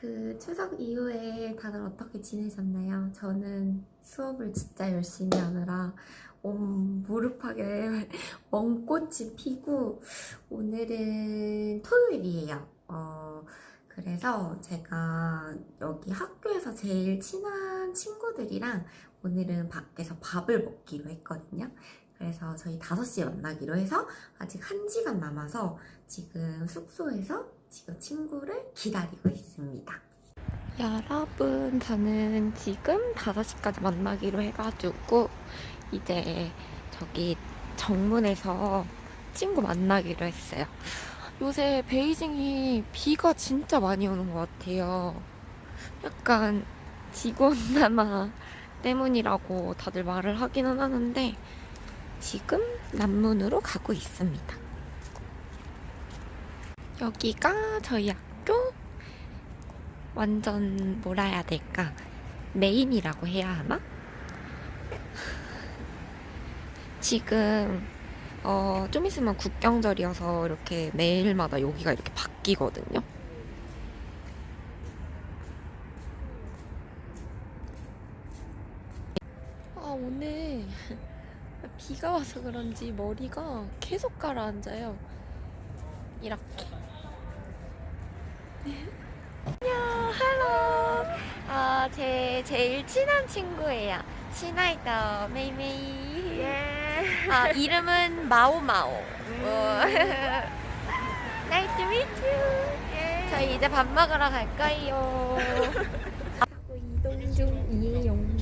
그 추석 이후에 다들 어떻게 지내셨나요? 저는 수업을 진짜 열심히 하느라 온 무릎팍에 멍꽃이 피고 오늘은 토요일이에요. 어, 그래서 제가 여기 학교에서 제일 친한 친구들이랑 오늘은 밖에서 밥을 먹기로 했거든요. 그래서 저희 5시에 만나기로 해서 아직 1시간 남아서 지금 숙소에서 지금 친구를 기다리고 있습니다. 여러분, 저는 지금 5시까지 만나기로 해가지고 이제 저기 정문에서 친구 만나기로 했어요. 요새 베이징이 비가 진짜 많이 오는 것 같아요. 약간 지구온난화 때문이라고 다들 말을 하기는 하는데 지금 남문으로 가고 있습니다. 여기가 저희 학교 완전 뭐라 해야 될까 메인이라고 해야 하나? 지금 어, 좀 있으면 국경절이어서 이렇게 매일마다 여기가 이렇게 바뀌거든요. 아, 오늘 비가 와서 그런지 머리가 계속 가라앉아요. 이렇게. 안녕, 할로. 아, 제 제일 친한 친구예요. 친하이더 메이메이. 아, 이름은 마오마오. 어. Nice to meet you. 저희 이제 밥 먹으러 갈 거예요. 하고 이동 중이에요.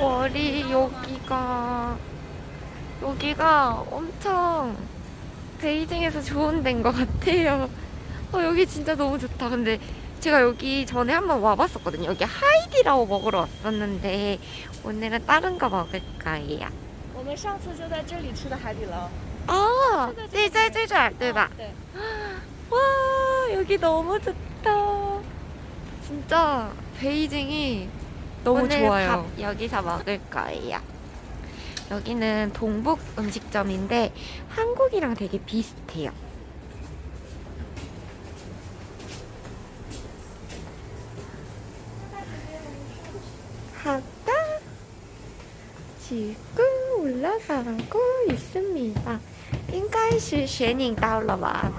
월이 여기가 여기가 엄청 베이징에서 좋은 데인 것 같아요. 어, 여기 진짜 너무 좋다. 근데 제가 여기 전에 한번 와봤었거든요. 여기 하이디라오 먹으러 왔었는데 오늘은 다른 거 먹을 거예요. 我们上次就在这里吃的海底捞， 아, 네, 네, 네, 네, 네, 네. 对， 와 여기 너무 좋다. 진짜 베이징이 너무 오늘 좋아요. 밥 여기서 먹을 거예요. 여기는 동북 음식점인데 한국이랑 되게 비슷해요. 하다 지금 올라가고 있습니다. 应该是玄宁到了吧?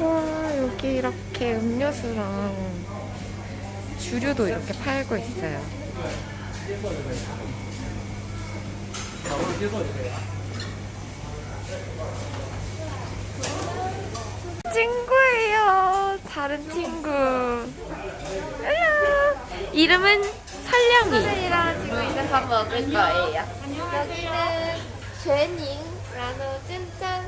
와 여기 이렇게 음료수랑 주류도 이렇게 팔고 있어요. 친구예요. 다른 친구. 이름은 설령이. 선생이랑 지금 이제 밥 먹을 거예요. 여기는 쉐닝 라노 찐짠.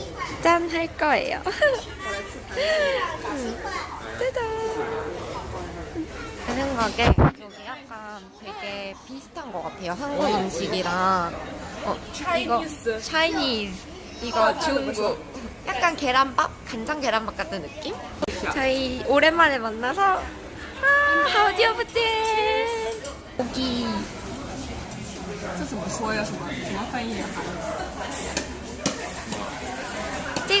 짠 할 거예요. 음, 짜잔. 제 생각에 여기 약간 되게 비슷한 것 같아요. 한국 음식이랑 어, 이거 차이니즈 이거 중국 약간 계란밥 간장 계란밥 같은 느낌? 저희 오랜만에 만나서 아, 하우디오부젠 고기 这怎么说呀？什么怎么翻译呀？ 这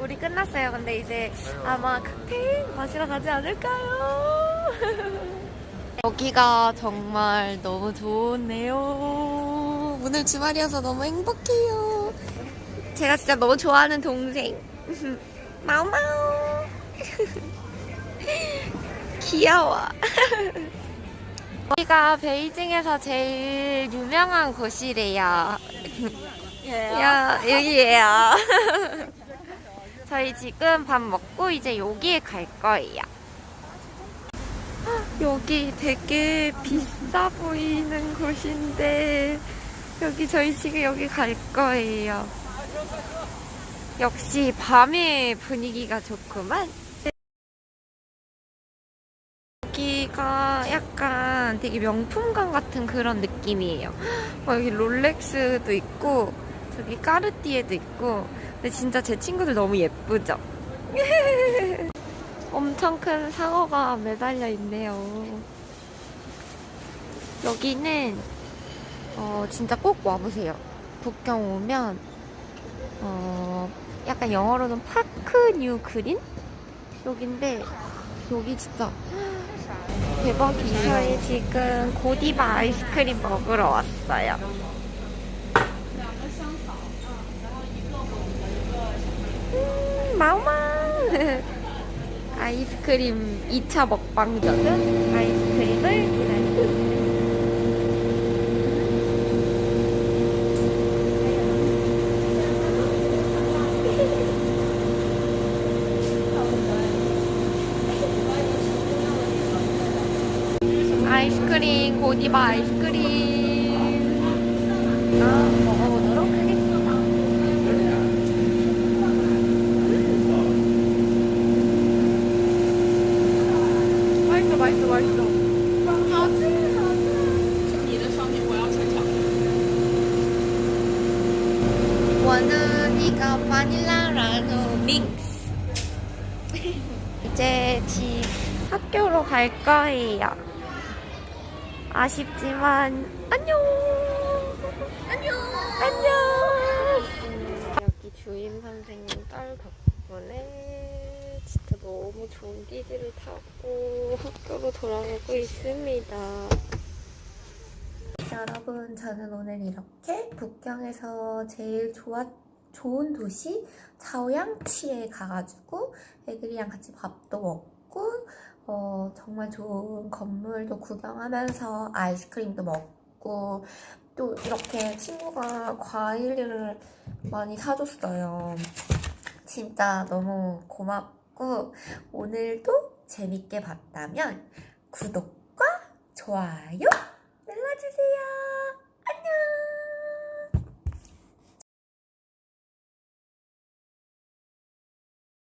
우리 끝났어요. 근데 이제 아마 칵테일 마시러 가지 않을까요? 여기가 정말 너무 좋네요. 오늘 주말이어서 너무 행복해요. 제가 진짜 너무 좋아하는 동생. 마우마우. 귀여워. 여기가 베이징에서 제일 유명한 곳이래요. 야, 여기에요. 저희 지금 밥 먹고 이제 여기에 갈 거예요. 헉, 여기 되게 비싸 보이는 곳인데 여기 저희 지금 여기 갈 거예요. 역시 밤의 분위기가 좋구만. 여기가 약간 되게 명품관 같은 그런 느낌이에요. 어, 여기 롤렉스도 있고 저기 까르띠에도 있고 근데 진짜 제 친구들 너무 예쁘죠? 엄청 큰 상어가 매달려 있네요. 여기는 어, 진짜 꼭 와보세요. 북경 오면 어, 약간 영어로는 파크 뉴 그린? 여긴데 여기 진짜 대박이에요. 저희 지금 고디바 아이스크림 먹으러 왔어요. 음, 마우마! 아이스크림 2차 먹방전은 아이스크림을 기다리고 있어요. 아이스크림, 고디바 아이스크림. 아, 먹어보 바닐라 라노 믹스. 이제 집 학교로 갈 거예요. 아쉽지만 안녕. 안녕. 안녕. 여기 주임 선생님 딸 덕분에 진짜 너무 좋은 기지를 타고 학교로 돌아가고 있습니다. 여러분, 저는 오늘 이렇게 북경에서 제일 좋아, 좋은 도시 자오양치에 가가지고 애들이랑 같이 밥도 먹고 어, 정말 좋은 건물도 구경하면서 아이스크림도 먹고 또 이렇게 친구가 과일을 많이 사줬어요. 진짜 너무 고맙고 오늘도 재밌게 봤다면 구독과 좋아요.